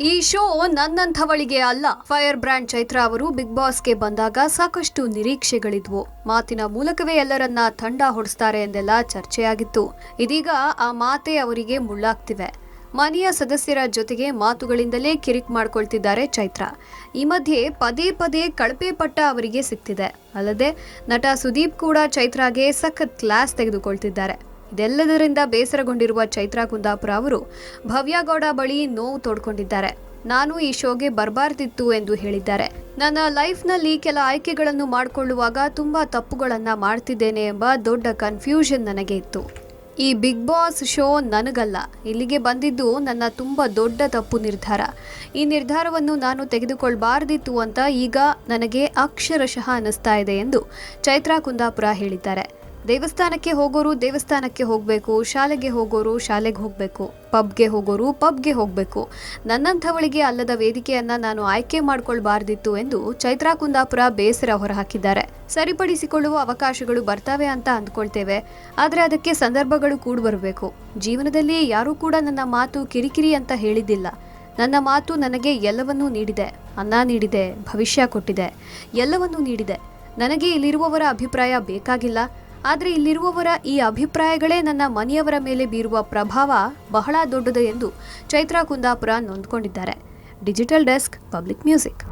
ಈ ಶೋ ನನ್ನಂಥವಳಿಗೆ ಅಲ್ಲ. Fire brand Chaitra ಅವರು ಬಿಗ್ ಬಾಸ್ಗೆ ಬಂದಾಗ ಸಾಕಷ್ಟು ನಿರೀಕ್ಷೆಗಳಿದ್ವು. ಮಾತಿನ ಮೂಲಕವೇ ಎಲ್ಲರನ್ನ ತಂಡ ಹೊಡಿಸ್ತಾರೆ ಎಂದೆಲ್ಲ ಚರ್ಚೆಯಾಗಿತ್ತು. ಇದೀಗ ಆ ಮಾತೆ ಅವರಿಗೆ ಮುಳ್ಳಾಗ್ತಿವೆ. ಮನೆಯ ಸದಸ್ಯರ ಜೊತೆಗೆ ಮಾತುಗಳಿಂದಲೇ ಕಿರಿಕ್ ಮಾಡ್ಕೊಳ್ತಿದ್ದಾರೆ ಚೈತ್ರ. ಈ ಮಧ್ಯೆ ಪದೇ ಪದೇ ಕಳಪೆ ಪಟ್ಟ ಅವರಿಗೆ ಸಿಗ್ತಿದೆ. ಅಲ್ಲದೆ ನಟ ಸುದೀಪ್ ಕೂಡ ಚೈತ್ರಾಗೆ ಸಖತ್ ಕ್ಲಾಸ್ ತೆಗೆದುಕೊಳ್ತಿದ್ದಾರೆ. ಇದೆಲ್ಲದರಿಂದ ಬೇಸರಗೊಂಡಿರುವ ಚೈತ್ರಾ ಕುಂದಾಪುರ ಅವರು ಭವ್ಯಗೌಡ ಬಳಿ ನೋವು ತೋಡ್ಕೊಂಡಿದ್ದಾರೆ. ನಾನು ಈ ಶೋಗೆ ಬರಬಾರ್ದಿತ್ತು ಎಂದು ಹೇಳಿದ್ದಾರೆ. ನನ್ನ ಲೈಫ್ನಲ್ಲಿ ಕೆಲ ಆಯ್ಕೆಗಳನ್ನು ಮಾಡಿಕೊಳ್ಳುವಾಗ ತುಂಬ ತಪ್ಪುಗಳನ್ನು ಮಾಡ್ತಿದ್ದೇನೆ ಎಂಬ ದೊಡ್ಡ ಕನ್ಫ್ಯೂಷನ್ ನನಗೆ ಇತ್ತು. ಈ ಬಿಗ್ ಬಾಸ್ ಶೋ ನನಗಲ್ಲ. ಇಲ್ಲಿಗೆ ಬಂದಿದ್ದು ನನ್ನ ತುಂಬ ದೊಡ್ಡ ತಪ್ಪು ನಿರ್ಧಾರ. ಈ ನಿರ್ಧಾರವನ್ನು ನಾನು ತೆಗೆದುಕೊಳ್ಬಾರ್ದಿತ್ತು ಅಂತ ಈಗ ನನಗೆ ಅಕ್ಷರಶಃ ಅನ್ನಿಸ್ತಾ ಇದೆ ಎಂದು ಚೈತ್ರಾ ಕುಂದಾಪುರ ಹೇಳಿದ್ದಾರೆ. ದೇವಸ್ಥಾನಕ್ಕೆ ಹೋಗೋರು ದೇವಸ್ಥಾನಕ್ಕೆ ಹೋಗಬೇಕು, ಶಾಲೆಗೆ ಹೋಗೋರು ಶಾಲೆಗೆ ಹೋಗಬೇಕು, ಪಬ್ಗೆ ಹೋಗೋರು ಪಬ್ಗೆ ಹೋಗಬೇಕು. ನನ್ನಂಥವಳಿಗೆ ಅಲ್ಲದ ವೇದಿಕೆಯನ್ನ ನಾನು ಆಯ್ಕೆ ಮಾಡಿಕೊಳ್ಬಾರ್ದಿತ್ತು ಎಂದು ಚೈತ್ರಾ ಕುಂದಾಪುರ ಬೇಸರ ಹೊರಹಾಕಿದ್ದಾರೆ. ಸರಿಪಡಿಸಿಕೊಳ್ಳುವ ಅವಕಾಶಗಳು ಬರ್ತವೆ ಅಂತ ಅಂದ್ಕೊಳ್ತೇವೆ. ಆದರೆ ಅದಕ್ಕೆ ಸಂದರ್ಭಗಳು ಕೂಡ ಬರಬೇಕು. ಜೀವನದಲ್ಲಿ ಯಾರೂ ಕೂಡ ನನ್ನ ಮಾತು ಕಿರಿಕಿರಿ ಅಂತ ಹೇಳಿದ್ದಿಲ್ಲ. ನನ್ನ ಮಾತು ನನಗೆ ಎಲ್ಲವನ್ನೂ ನೀಡಿದೆ. ಅನ್ನ ನೀಡಿದೆ, ಭವಿಷ್ಯ ಕೊಟ್ಟಿದೆ. ಎಲ್ಲವನ್ನೂ ನೀಡಿದೆ. ನನಗೆ ಇಲ್ಲಿರುವವರ ಅಭಿಪ್ರಾಯ ಬೇಕಾಗಿಲ್ಲ. ಆದರೆ ಇಲ್ಲಿರುವವರ ಈ ಅಭಿಪ್ರಾಯಗಳೇ ನನ್ನ ಮನೆಯವರ ಮೇಲೆ ಬೀರುವ ಪ್ರಭಾವ ಬಹಳ ದೊಡ್ಡದು ಎಂದು Chaitra Kundapura ನೊಂದ್ಕೊಂಡಿದ್ದಾರೆ. Digital desk public music.